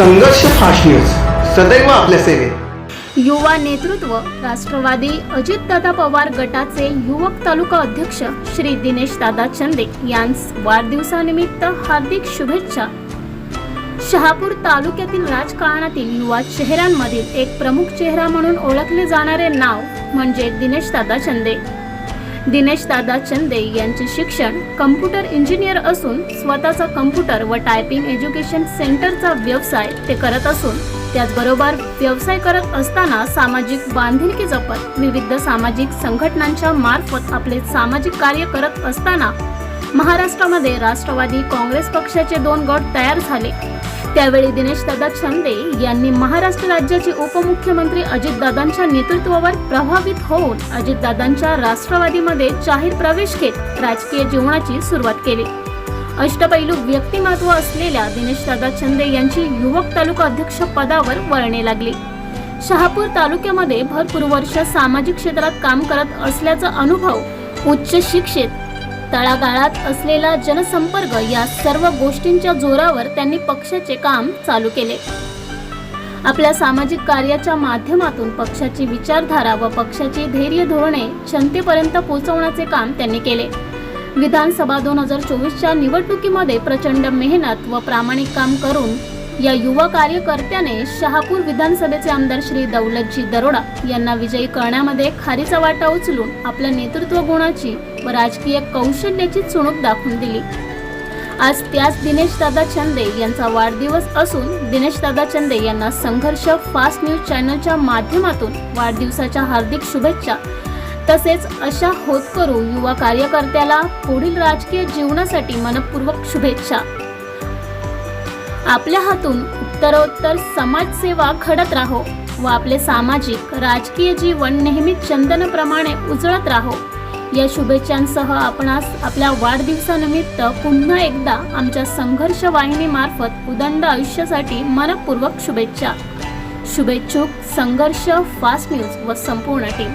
संघर्ष fast news सदैव आपल्या सेवेत. युवा नेतृत्व राष्ट्रवादी अजितदादा पवार गटाचे युवक तालुका अध्यक्ष श्री दिनेश दादा चंदे यांस वाढदिवसानिमित्त हार्दिक शुभेच्छा. शहापूर तालुक्यातील राजकारणातील युवा चेहऱ्यांमधील एक प्रमुख चेहरा म्हणून ओळखले जाणारे नाव म्हणजे दिनेश दादा चंदे. दिनेश दादा चंदे यांचे शिक्षण कम्प्युटर इंजिनियर असून स्वतःचा कम्प्युटर व टायपिंग एज्युकेशन सेंटरचा व्यवसाय ते करत असून त्याचबरोबर व्यवसाय करत असताना सामाजिक बांधिलकी जपत विविध सामाजिक संघटनांच्या मार्फत आपले सामाजिक कार्य करत असताना महाराष्ट्रामध्ये राष्ट्रवादी काँग्रेस पक्षाचे दोन गट तयार झाले. त्यावेळी दिनेशदादा छंदे यांनी महाराष्ट्र राज्याचे उपमुख्यमंत्री अजितदादांच्या नेतृत्वावर प्रभावित होऊन अजितदादांच्या राष्ट्रवादीमध्ये जाहीर प्रवेश घेत राजकीय जीवनाची सुरुवात केली. अष्टपैलू व्यक्तिमत्व असलेल्या दिनेशदादा छंदे यांची युवक तालुका अध्यक्ष पदावर वळणे लागली. शहापूर तालुक्यामध्ये भरपूर वर्ष सामाजिक क्षेत्रात काम करत असल्याचा अनुभव उच्च शिक्षित तळागाळात असलेला जनसंपर्क या सर्व गोष्टींच्या जोरावर त्यांनी पक्षाचे काम चालू केले. आपल्या सामाजिक कार्याच्या माध्यमातून पक्षाची विचारधारा व पक्षाची धैर्य धोरणे जनतेपर्यंत पोहोचवण्याचे काम त्यांनी केले. विधानसभा दोन हजार चोवीसच्या निवडणुकीमध्ये प्रचंड मेहनत व प्रामाणिक काम करून या युवा कार्यकर्त्याने शहापूर विधानसभेचे आमदार श्री दौलतजी दरोडा यांना विजयी करण्यामध्ये खारीचा वाटा उचलून आपल्या नेतृत्व गुणाची व राजकीय कौशल्याची चुणूक दाखवून दिली. आज त्याच दिनेश दादा चंदे यांचा वाढदिवस असून दिनेश दादा चंदे यांना संघर्ष फास्ट न्यूज चॅनलच्या माध्यमातून वाढदिवसाच्या हार्दिक शुभेच्छा. तसेच अशा होतकरू युवा कार्यकर्त्याला पुढील राजकीय जीवनासाठी मनपूर्वक शुभेच्छा. आपल्या हातून उत्तरोत्तर समाजसेवा घडत राहो व आपले सामाजिक राजकीय जीवन नेहमी चंदनाप्रमाणे उजळत राहो. या शुभेच्छांसह आपणास आपल्या वाढदिवसानिमित्त पुन्हा एकदा आमच्या संघर्ष वाहिनीमार्फत उदंड आयुष्यासाठी मनपूर्वक शुभेच्छा. शुभेच्छुक संघर्ष फास्ट न्यूज व संपूर्ण टीम